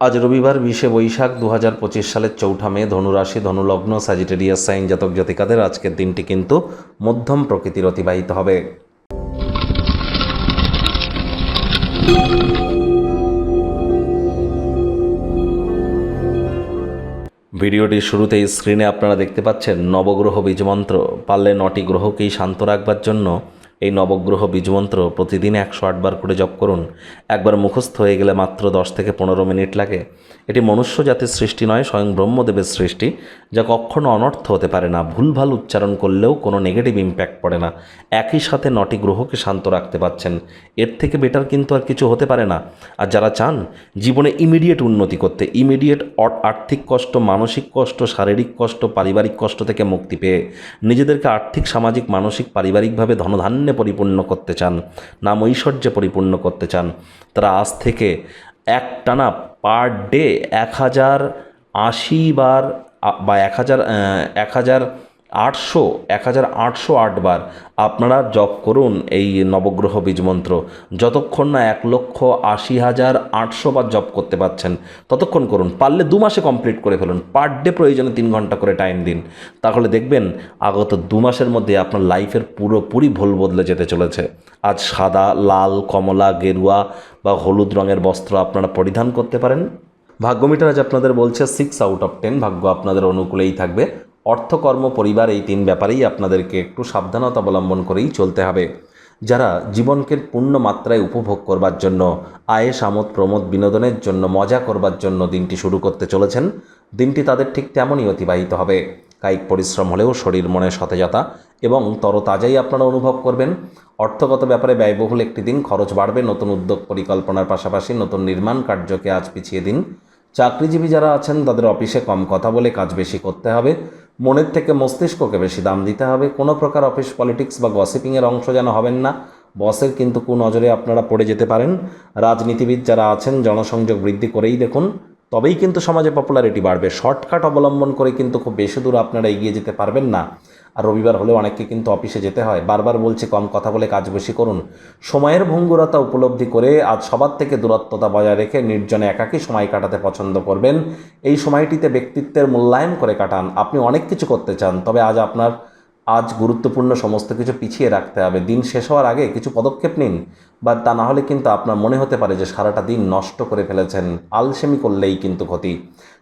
আজ রবিবার বিশে বৈশাখ দু হাজার পঁচিশ সালের চৌঠা মে, ধনুরাশি, ধনুলগ্ন স্যাজিটেরিয়াস সাইন জাতক জাতিকাদের আজকের দিনটি কিন্তু মধ্যম প্রকৃতির অতিবাহিত হবে। ভিডিওটির শুরুতেই স্ক্রিনে আপনারা দেখতে পাচ্ছেন নবগ্রহ বীজমন্ত্র। পারলে নটি গ্রহকেই শান্ত রাখবার জন্য এই নবগ্রহ বীজমন্ত্র প্রতিদিন একশো আটবার করে জপ করুন। একবার মুখস্থ হয়ে গেলে মাত্র দশ থেকে পনেরো মিনিট লাগে। এটি মনুষ্য জাতির সৃষ্টি নয়, স্বয়ং ব্রহ্মদেবের সৃষ্টি, যা কখনো অনর্থ হতে পারে না। ভুলভাল উচ্চারণ করলেও কোনো নেগেটিভ ইম্প্যাক্ট পড়ে না। একই সাথে নটি গ্রহকে শান্ত রাখতে পারছেন। এর থেকে বেটার কিন্তু আর কিছু হতে পারে না। আর যারা চান জীবনে ইমিডিয়েট উন্নতি করতে ইমিডিয়েট আর্থিক কষ্ট, মানসিক কষ্ট, শারীরিক কষ্ট, পারিবারিক কষ্ট থেকে মুক্তি পেয়ে নিজেদেরকে আর্থিক, সামাজিক, মানসিক, পারিবারিকভাবে ধনধান্যে পরিপূর্ণ করতে চান, নাম ঐশ্বর্যে পরিপূর্ণ করতে চান, তারা আজ থেকে এক টানা পার ডে এক হাজার আশি বার, বা এক হাজার এক হাজার আটশো এক হাজার আটশো আটবার আপনারা জপ করুন এই নবগ্রহ বীজ মন্ত্র যতক্ষণ না এক লক্ষ আশি হাজার আটশো বার জপ করতে পারছেন, ততক্ষণ করুন। পারলে দু মাসে কমপ্লিট করে ফেলুন। পার ডে প্রয়োজনে তিন ঘণ্টা করে টাইম দিন। তাহলে দেখবেন, আগত দু মাসের মধ্যে আপনার লাইফের পুরোপুরি ভুল বদলে যেতে চলেছে। আজ সাদা, লাল, কমলা, গেরুয়া বা হলুদ রঙের বস্ত্র আপনারা পরিধান করতে পারেন। ভাগ্যমিটার আজ আপনাদের বলছে সিক্স আউট অফ টেন ভাগ্য আপনাদের অনুকূলেই থাকবে। অর্থকর্ম পরিবার এই তিন ব্যাপারেই আপনাদেরকে একটু সাবধানতা অবলম্বন করেই চলতে হবে। যারা জীবনকে পূর্ণ মাত্রায় উপভোগ করবার জন্য আয়েস আমোদ প্রমোদ বিনোদনের জন্য মজা করবার জন্য দিনটি শুরু করতে চলেছেন, দিনটি তাদের ঠিক তেমনই অতিবাহিত হবে। কায়িক পরিশ্রম হলেও শরীর মনে সতেজতা এবং তরতাজাই আপনারা অনুভব করবেন। অর্থগত ব্যাপারে ব্যয়বহুল একটি দিন, খরচ বাড়বে, নতুন উদ্যোগ পরিকল্পনার পাশাপাশি নতুন নির্মাণ কার্যকে আজ পিছিয়ে দিন। চাকরিজীবী যারা আছেন, তাদের অফিসে কম কথা বলে কাজ বেশি করতে হবে। মনের থেকে মস্তিষ্ককে বেশি দাম দিতে হবে। কোনো প্রকার অফিস পলিটিক্স বা গসিপিংয়ের অংশ যেন হবেন না। বসের কিন্তু কোন নজরে আপনারা পড়ে যেতে পারেন। রাজনীতিবিদ যারা আছেন, জনসংযোগ বৃদ্ধি করেই দেখুন। তবেই কিন্তু সমাজে পপুলারিটি বাড়বে। শর্টকাট অবলম্বন করে কিন্তু খুব বেশি দূর আপনারা এগিয়ে যেতে পারবেন না। আর রবিবার হলেও অনেককে কিন্তু অফিসে যেতে হয়। বারবার বলছি, কম কথা বলে কাজ বেশি করুন। সময়ের ভঙ্গুরতা উপলব্ধি করে আজ সবার থেকে দূরত্বতা বজায় রেখে নির্জনে একাকী সময় কাটাতে পছন্দ করবেন। এই সময়টিতে ব্যক্তিত্বের মূল্যায়ন করে কাটান। আপনি অনেক কিছু করতে চান, তবে আজ আপনার আজ গুরুত্বপূর্ণ সমস্ত কিছু পিছিয়ে রাখতে হবে। দিন শেষ হওয়ার আগে কিছু পদক্ষেপ নিন, বা তা না হলে কিন্তু আপনার মনে হতে পারে যে সারাটা দিন নষ্ট করে ফেলেছেন। আলসেমি করলেই কিন্তু ক্ষতি।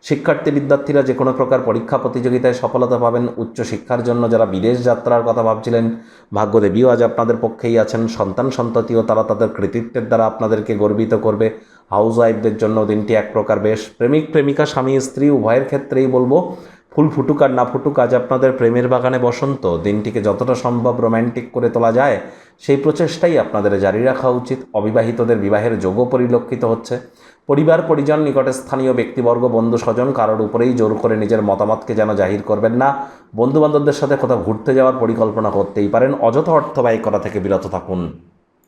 শিক্ষার্থী বিদ্যার্থীরা যে কোনো প্রকার পরীক্ষা প্রতিযোগিতায় সফলতা পাবেন। উচ্চ শিক্ষার জন্য যারা বিদেশ যাত্রার কথা ভাবছিলেন, ভাগ্যদেবীও আজ আপনাদের পক্ষেই আছেন। সন্তান সন্ততিও তারা তাদের কৃতিত্বের দ্বারা আপনাদেরকে গর্বিত করবে। হাউস ওয়াইফদের জন্য দিনটি এক প্রকার বেশ প্রেমিক প্রেমিকা, স্বামী, স্ত্রী, উভয়ের ক্ষেত্রেই বলব। ফুল ফুটুক আর না ফুটুক, আজ আপনাদের প্রেমের বাগানে বসন্ত। দিনটিকে যতটা সম্ভব রোম্যান্টিক করে তোলা যায়, সেই প্রচেষ্টাই আপনাদের জারি রাখা উচিত। অবিবাহিতদের বিবাহের যোগও পরিলক্ষিত হচ্ছে। পরিবার, পরিজন, নিকটে স্থানীয় ব্যক্তিবর্গ, বন্ধু, স্বজন কারোর উপরেই জোর করে নিজের মতামতকে যেন জাহির করবেন না। বন্ধুবান্ধবদের সাথে কোথাও ঘুরতে যাওয়ার পরিকল্পনা করতেই পারেন। অযথা অর্থ ব্যয় করা থেকে বিরত থাকুন।